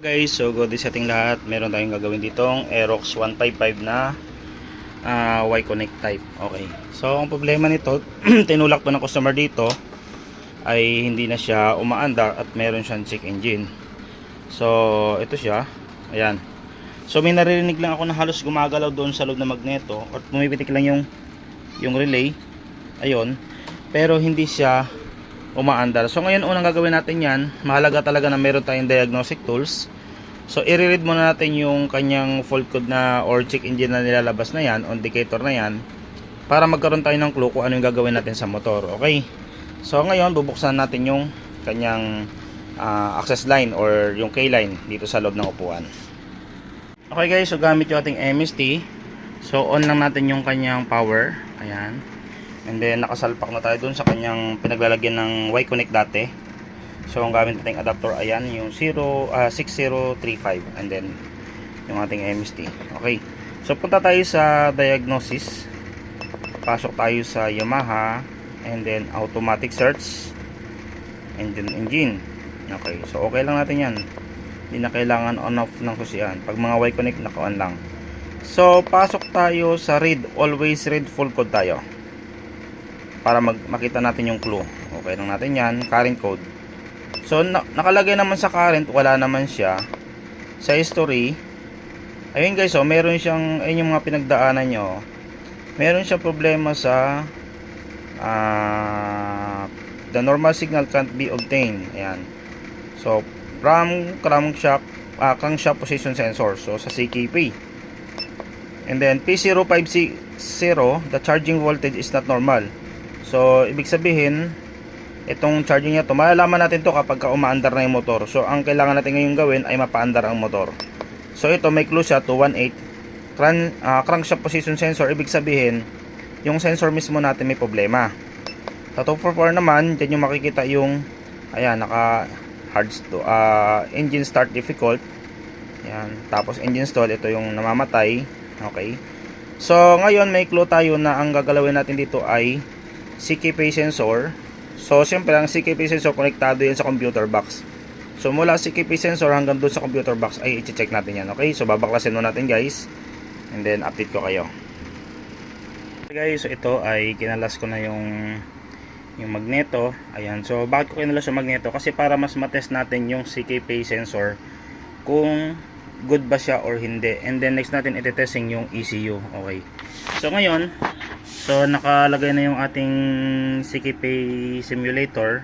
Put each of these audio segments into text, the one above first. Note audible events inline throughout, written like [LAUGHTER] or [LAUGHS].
Guys, so good sa ating lahat. Meron tayong gagawin ditong Aerox 155 na ah, Y-Connect type. Okay. So, ang problema nito, [CLEARS THROAT] tinulak to ng customer dito ay hindi na siya umaandar at meron siyang check engine. So, ito siya. Ayan. So, may naririnig lang ako na halos gumagalaw doon sa loob ng magneto at pumipitik lang yung yung relay. Ayun. Pero hindi siya umaandar. So ngayon unang gagawin natin yan, mahalaga talaga na meron tayong diagnostic tools. So i-read muna natin yung kanyang fault code na or check engine na nilalabas na yan, indicator na yan, para magkaroon tayo ng clue kung ano yung gagawin natin sa motor. Okay? So ngayon bubuksan natin yung kanyang ah, access line or yung K-line dito sa loob ng upuan. Okay guys, so gamit yung ating MST. So on lang natin yung kanyang power. Ayan. And then nakasalpak na tayo dun sa kanyang pinaglalagyan ng Y-Connect dati. So ang gamit nating adapter ayan yung 0 ah, 6035 and then yung ating MST. Okay. So punta tayo sa diagnosis. Pasok tayo sa Yamaha and then automatic search and then engine. Okay. So okay lang natin 'yan. Hindi na kailangan on off ng kusian. Pag mga Y-Connect naka-on lang. So pasok tayo sa read, always read full code tayo para mag makita natin yung clue. Okay lang natin yan, current code. So, na nakalagay naman sa current, wala naman siya. Sa history, ayun guys, oh, meron siyang, ayun yung mga pinagdaanan nyo. Meron siyang problema sa ah, the normal signal can't be obtained. Ayan. So, from crankshaft, ah, crankshaft position sensor. So, sa CKP. And then, P0560, the charging voltage is not normal. So, ibig sabihin, itong charging niya to, malalaman natin to kapag ka umaandar na yung motor. So, ang kailangan natin ngayon gawin ay mapaandar ang motor. So, ito may clue siya to 1.8 crank, ah, crankshaft position sensor. Ibig sabihin, yung sensor mismo natin may problema. Sa 244 naman, dyan yung makikita yung, ayan, naka hard to, ah, engine start difficult. Ayan, tapos engine stall, ito yung namamatay. Okay. So, ngayon may clue tayo na ang gagalawin natin dito ay CKP sensor. So, siyempre ang CKP sensor konektado yan sa computer box. So, mula CKP sensor hanggang doon sa computer box ay i-check natin yan. Okay? So, babaklasin mo natin guys. And then, update ko kayo. Okay guys, so ito ay kinalas ko na yung yung magneto. Ayan. So, bakit ko kinalas yung magneto? Kasi para mas matest natin yung CKP sensor kung good ba siya or hindi. And then, next natin iti-testing yung ECU. Okay. So, ngayon, So nakalagay na yung ating CKP simulator.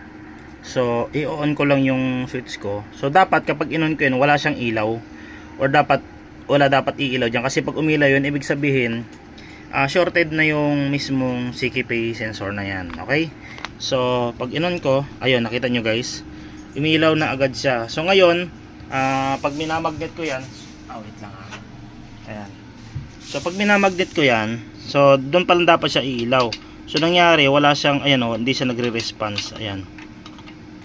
So i-on ko lang yung switch ko. So dapat kapag in-on ko yun wala siyang ilaw or dapat wala dapat iilaw diyan kasi pag umilaw yun ibig sabihin ah, shorted na yung mismong CKP sensor na yan. Okay? So pag in-on ko, ayun nakita nyo guys, umilaw na agad siya. So ngayon, ah, pag minamagnet ko yan, ah wait lang ah. Ayan. So pag minamagnet ko yan, so doon pa lang dapat siya iilaw. So nangyari, wala siyang ayan oh, hindi siya nagre-response. Ayan.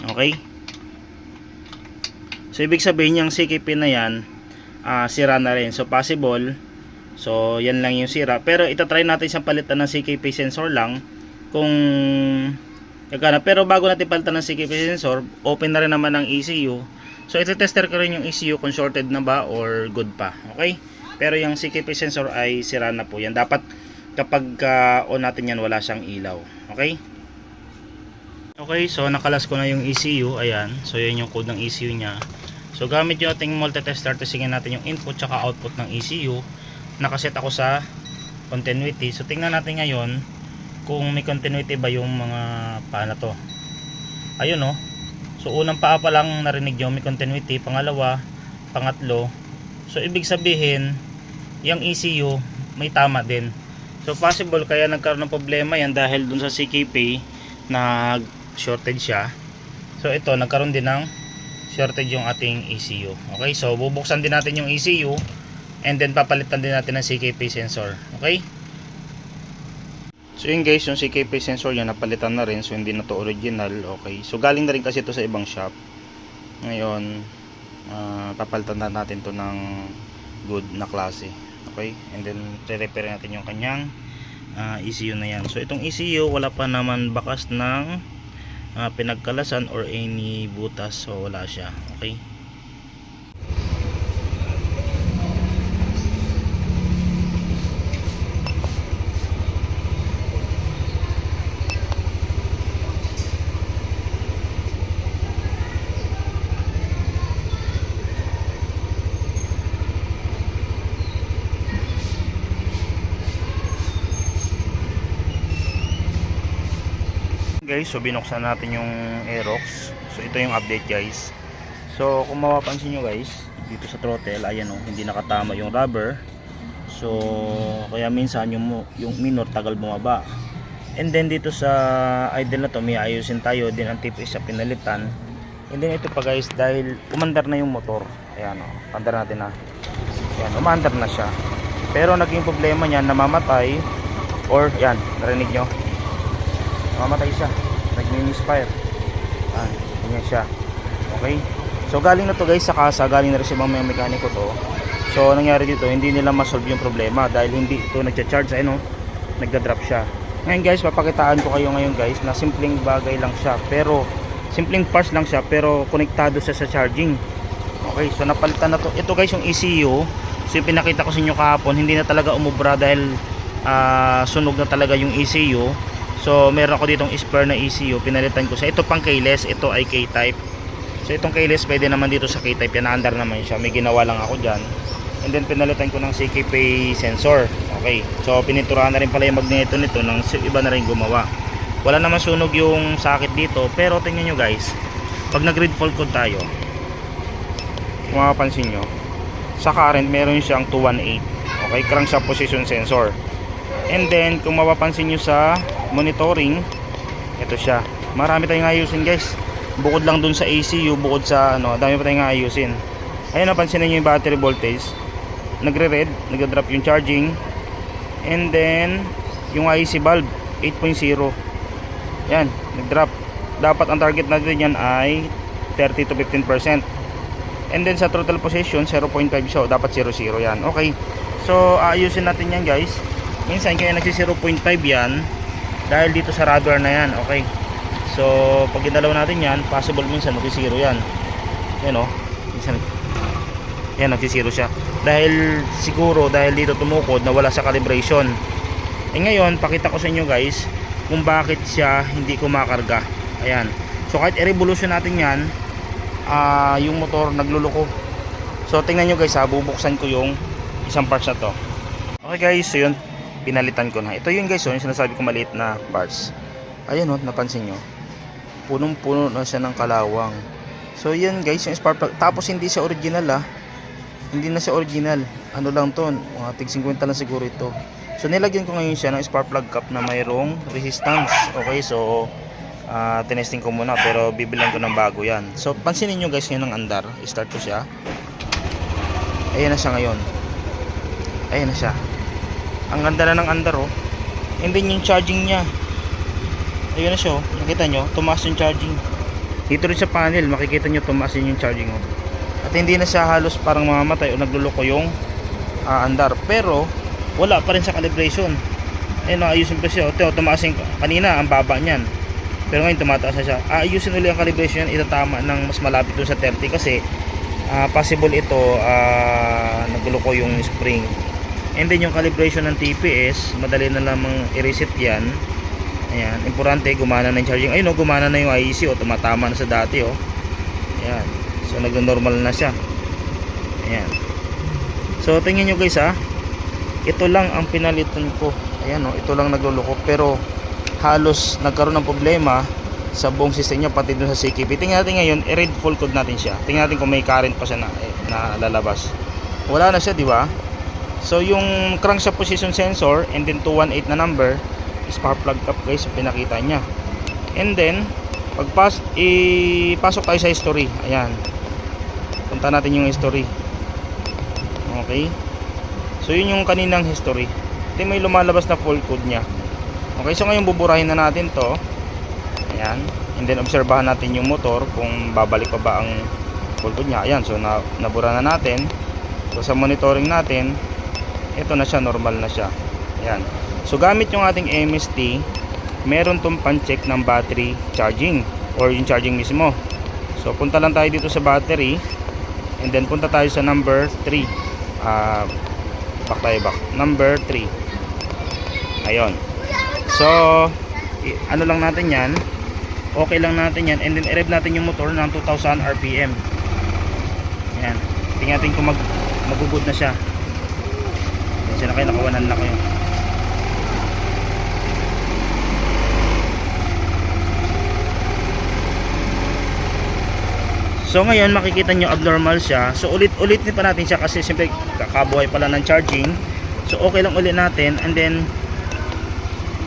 Okay? So ibig sabihin yung CKP na yan, ah, sira na rin. So possible, so yan lang yung sira. Pero itatry natin siyang palitan ng CKP sensor lang kung gagana. Pero bago natin palitan ng CKP sensor, open na rin naman ang ECU. So ito-tester ko rin yung ECU kung shorted na ba or good pa. Okay? Pero yung CKP sensor ay sira na po yan. Dapat kapag ah, on natin yan wala siyang ilaw. Okay? Okay, so nakalas ko na yung ECU. Ayan. So yan yung code ng ECU niya. So gamit yung ating multitester, testingin natin yung input tsaka output ng ECU. Nakaset ako sa continuity. So tingnan natin ngayon kung may continuity ba yung mga paano to. Ayun oh. So unang paa pa lang narinig nyo may continuity. Pangalawa, pangatlo. So ibig sabihin, yung ECU may tama din. So possible kaya nagkaroon ng problema yan dahil dun sa CKP nag shortage siya. So ito nagkaroon din ng shortage yung ating ECU. Okay? So bubuksan din natin yung ECU and then papalitan din natin ng CKP sensor. Okay? So yun guys, yung CKP sensor yan napalitan na rin so hindi na to original. Okay? So galing na rin kasi ito sa ibang shop. Ngayon, ah, papalitan na natin to ng good na klase. Okay? And then re-repair natin yung kanyang ah, ECU na yan. So itong ECU wala pa naman bakas ng ah, pinagkalasan or any butas. So wala siya. Okay? Guys, so binuksan natin yung Aerox. So ito yung update guys. So kung mapapansin nyo guys, dito sa throttle, ayan o, hindi nakatama yung rubber. So kaya minsan yung, yung minor tagal bumaba. And then dito sa idle na to, may ayusin tayo din ang tip is sa pinalitan. And then ito pa guys, dahil umandar na yung motor. Ayan o, andar natin na. Ayan, umandar na siya. Pero naging problema niya, namamatay. Or yan, narinig nyo? Namamatay siya. Nag-misfire. Ah, ganyan siya. Okay? So galing na to guys sa kasa, galing na rin sa mga mekaniko to. So nangyari dito, hindi nila ma-solve yung problema dahil hindi ito nagcha-charge, ano, nagda-drop siya. Ngayon guys, papakitaan ko kayo ngayon guys na simpleng bagay lang siya. Pero, simpleng parts lang siya pero konektado siya sa charging. Okay, so napalitan na to. Ito guys yung ECU. So yung pinakita ko sa inyo kahapon, hindi na talaga umubra dahil ah, sunog na talaga yung ECU. So meron ako ditong spare na ECU, pinalitan ko sa ito pang keyless, ito ay K-type. So itong keyless pwede naman dito sa K-type, yan under naman siya. May ginawa lang ako diyan. And then pinalitan ko ng CKP sensor. Okay. So pininturahan na rin pala yung magneto nito ng iba na rin gumawa. Wala naman sunog yung sakit dito, pero tingnan nyo guys. Pag nag-grid fault code tayo, kung mapapansin nyo, sa current meron siyang 218. Okay, crankshaft position sensor. And then, kung mapapansin nyo sa monitoring, ito siya. Marami tayong ayusin guys. Bukod lang dun sa ACU, bukod sa ano, dami pa tayong ayusin. Ayun, napansin niyo yung battery voltage. Nagre-red, nagda-drop yung charging. And then, yung IC valve, 8.0. Yan, nag-drop. Dapat ang target natin yan ay 30 to 15%. And then sa throttle position, 0.5 siya. Dapat 0.0 yan. Okay. So, aayusin natin yan guys. Minsan kaya nagsi 0.5 yan dahil dito sa rubber na yan. Okay. So, pag ginalaw natin yan, possible minsan magsi 0 yan. Yan o. Minsan, yan nagsi 0 siya. Dahil siguro, dahil dito tumukod, nawala sa calibration. Eh ngayon, pakita ko sa inyo guys kung bakit siya hindi kumakarga. Ayan. So kahit i-revolution natin yan, ah yung motor nagluluko. So tingnan nyo guys ha, bubuksan ko yung isang parts na to. Okay guys, so yun, pinalitan ko na. Ito yun guys, so, yung sinasabi ko maliit na parts. Ayan o, napansin nyo. Punong-puno na siya ng kalawang. So yan guys, yung spark plug. Tapos hindi siya original ah. Hindi na siya original. Ano lang to, mga tig 50 lang siguro ito. So nilagyan ko ngayon siya ng spark plug cap na mayroong resistance. Okay, so ah tinesting ko muna pero bibilang ko ng bago yan. So pansinin nyo guys ngayon ng andar. Start ko siya. Ayan na siya ngayon. Ayan na siya. Ang ganda na ng andar oh. And then yung charging niya. Ayun na siya oh. Nakita nyo? Tumaas yung charging. Dito rin sa panel, makikita nyo tumaas yun yung charging oh. At hindi na siya halos parang mamamatay o nagluloko yung ah, andar. Pero wala pa rin sa calibration. Ayun, ayusin pa siya. O, Teo, tumaas yung kanina, ang baba niyan. Pero ngayon tumataas siya. Ayusin ulit ang calibration yan, itatama ng mas malapit dun sa 30 kasi ah, possible ito ah, nagluloko yung spring. And then yung calibration ng TPS, madali na lamang i-reset yan. Ayan, importante gumana na yung charging. Ayun, oh, gumana na yung IEC o tumatama na sa dati oh. Ayan. So nagno-normal na siya. Ayan. So tingnan nyo guys ha. Ito lang ang pinalitan ko. Ayan oh, ito lang nagluloko pero halos nagkaroon ng problema sa buong system niya pati dun sa CKP. Tingnan natin ngayon, i-read full code natin siya. Tingnan natin kung may current pa siya na, eh, na lalabas. Wala na siya, di ba? So yung crankshaft position sensor and then 218 na number spark plug cap guys pinakita niya. And then pagpas ipasok tayo sa history. Ayan. Punta natin yung history. Okay. So yun yung kaninang history. Ito may lumalabas na full code niya. Okay, so ngayon buburahin na natin to. Ayan. And then obserbahan natin yung motor kung babalik pa ba ang full code niya. Ayan, so na, nabura na natin. So sa monitoring natin, ito na siya, normal na siya. Ayan. So gamit yung ating MST, meron tong pan-check ng battery charging or yung charging mismo. So punta lang tayo dito sa battery and then punta tayo sa number 3. Ah, back tayo back. Number 3. Ayun. So, ano lang natin yan. Okay lang natin yan. And then, i-rev natin yung motor ng 2,000 RPM. Yan. Tingnan natin kung mag magugod na siya. Kasi na kayo nakawanan na kayo. So ngayon makikita nyo abnormal siya. So ulit-ulit din pa natin siya kasi siyempre kakabuhay pala ng charging. So okay lang ulit natin and then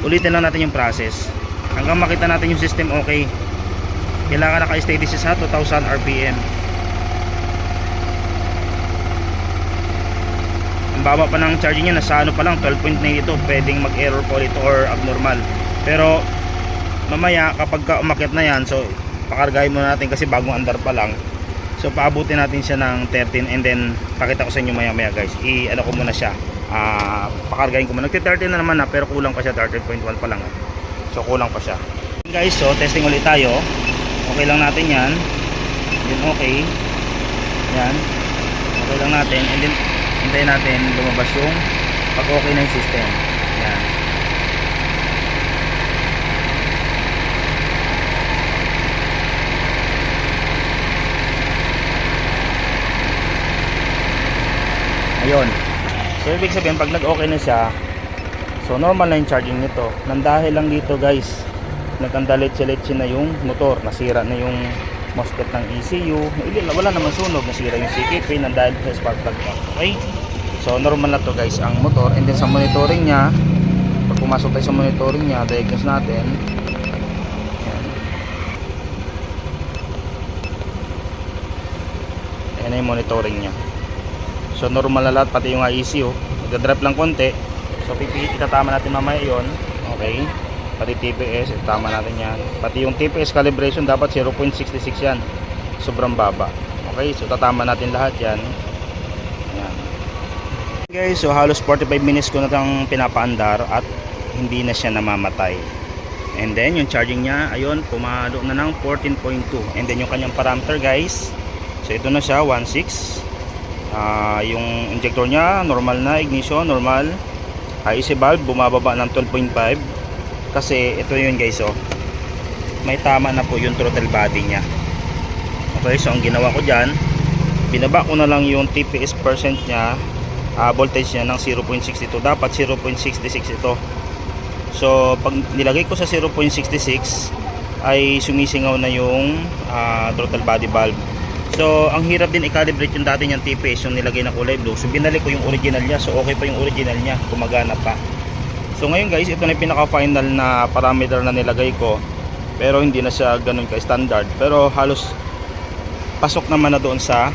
ulitin lang natin yung process. Hanggang makita natin yung system okay. Kailangan naka-steady siya sa 2000 RPM. Baba pa ng charging niya nasa ano pa lang 12.92 pwedeng mag-error po dito or abnormal. Pero mamaya kapag ka umakyat na yan so pakargahin muna natin kasi bagong andar pa lang. So paabutin natin siya ng 13 and then pakita ko sa inyo maya maya guys. I ano ko muna siya. Ah pakargahin ko muna. Nagti 13 na naman na pero kulang pa siya 13.1 pa lang so kulang pa siya. Guys so testing ulit tayo. Okay lang natin yan. Then okay. Yan. Okay lang natin. And then hintayin natin lumabas yung pag okay na yung system yan Ayun. So ibig sabihin pag nag-okay na siya, so normal na yung charging nito. Nang dahil lang dito guys, nagkandalit-silitsi na yung motor, nasira na yung MOSFET ng ECU, wala naman sunog, nasira yung CKP nang dahil sa spark plug. Okay? So normal na to guys ang motor and then sa monitoring niya, pag pumasok tayo sa monitoring niya, diagnose natin. Ayan na monitoring niya. So normal na lahat pati yung IEC oh. Nagda-drop lang konti. So pipi itatama natin mamaya 'yon. Okay? Pati TPS itama natin 'yan. Pati yung TPS calibration dapat 0.66 'yan. Sobrang baba. Okay? So tatama natin lahat 'yan. Ayan. Guys, so halos 45 minutes ko na tang pinapaandar at hindi na siya namamatay. And then yung charging niya, ayun, pumalo na ng 14.2. And then yung kanyang parameter guys, so ito na siya 1.6 Ah, yung injector niya normal na ignition normal IC valve bumababa ng 12.5 kasi ito yun guys oh may tama na po yung throttle body niya okay so ang ginawa ko dyan binaba ko na lang yung TPS percent niya ah, voltage niya ng 0.62 dapat 0.66 ito so pag nilagay ko sa 0.66 ay sumisingaw na yung ah, throttle body valve So, ang hirap din i-calibrate yung dati niyang TPS yung nilagay na kulay blue. So, binalik ko yung original niya. So, okay pa yung original niya. Gumagana pa. So, ngayon guys, ito na yung pinaka-final na parameter na nilagay ko. Pero hindi na siya ganun ka-standard. Pero halos pasok naman na doon sa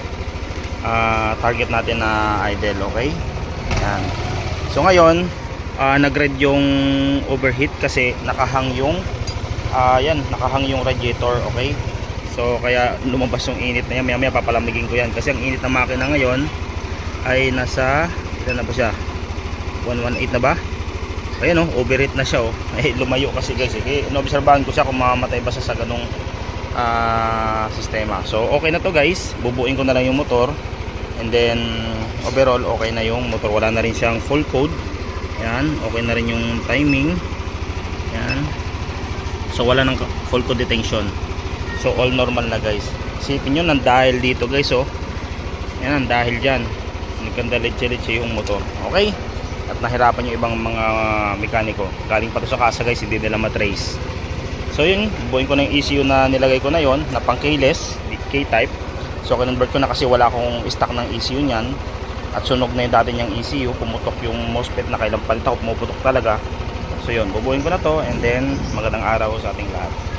ah, target natin na idle. Okay? Yan. So, ngayon, ah, nag-red yung overheat kasi nakahang yung ah, yan, nakahang yung radiator. Okay? So kaya lumabas yung init na yan. Maya maya papalamigin ko yan. Kasi ang init ng makina ngayon ay nasa, ilan na ba siya? 118 na ba? Ayan oh, overheat na siya oh. Ay [LAUGHS] lumayo kasi guys. Eh. Inobserbahan ko siya kung mamamatay ba siya sa ganong ah, sistema. So okay na to guys. Bubuin ko na lang yung motor. And then overall okay na yung motor. Wala na rin siyang full code. Yan, okay na rin yung timing. Yan. So wala nang full code detention. So all normal na guys. Isipin nyo nang dahil dito guys oh. Yan ang dahil dyan. Nagkandalit-litsi yung motor. Okay? At nahirapan yung ibang mga mekaniko. Galing pa to sa kasa guys, hindi nila matrace. So yun, buuin ko na yung ECU na nilagay ko na yon na pang keyless, K-type. So kinonvert ko na kasi wala akong stock ng ECU niyan. At sunog na yung dati niyang ECU, pumutok yung MOSFET na kailang palita ko, pumuputok talaga. So yun, bubuin ko na to and then magandang araw sa ating lahat.